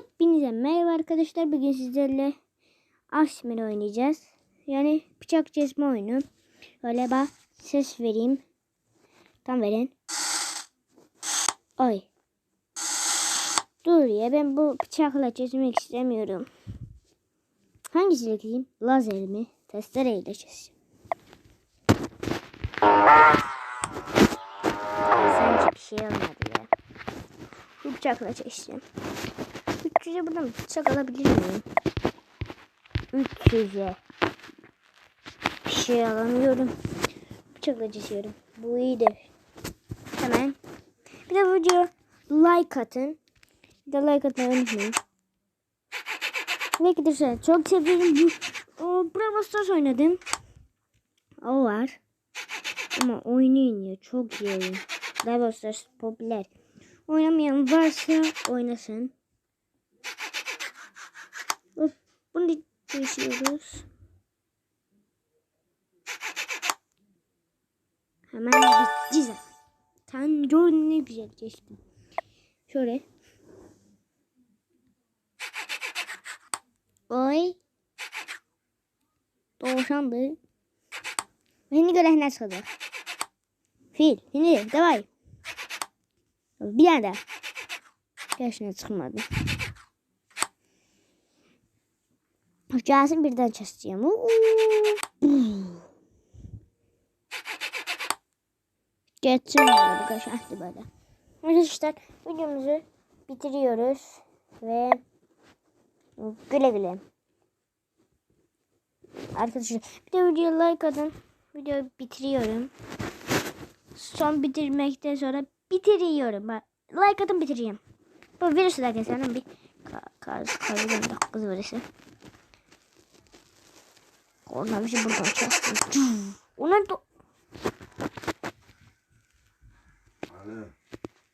Hepinize merhaba arkadaşlar. Bugün sizlerle Asmir oynayacağız. Yani bıçak kesme oyunu. Öyle bak ses vereyim. Tam verin. Ay. Dur ya ben bu bıçakla kesmek istemiyorum. Hangisiyle keseyim? Lazer mi? Testereyle keseyim. Sanki bir şey olmadı ya. Bu bıçakla keseceğim. 300'e buradan bıçak alabilir miyim? 300'e. Bir şey alamıyorum. Bıçakla kesiyorum. Bu iyidir. Hemen. Bir de video like atın. Bir de like atmayı unutmayın. Like atarsa çok seviyorum. Bu, o, Brawl Stars oynadım. O var. Ama oynayın ya. Çok iyi oyun. Brawl Stars popüler. Oynamayan varsa oynasın. Değiştiriyoruz. Hemen bitti zaten. Tanrı ne güzel geçti. Şöyle. Oy. Doğuşandı. Beni gören nasıl olur? Fil. Şimdi davay. Bir tane daha. Gerçekten çıkmadı. Gelsin birden keseceğim. Geçsin böyle bu kaşartı böyle. Arkadaşlar videomuzu bitiriyoruz. Ve güle güle. Arkadaşlar bir de videoya like atın. Videoyu bitiriyorum. Son bitirmekten sonra bitiriyorum. Like atın bitireyim. Bu virüsü de keselim bir kaz kaz kız virüsü. Ona bir şey buradan çaktım. Ona da...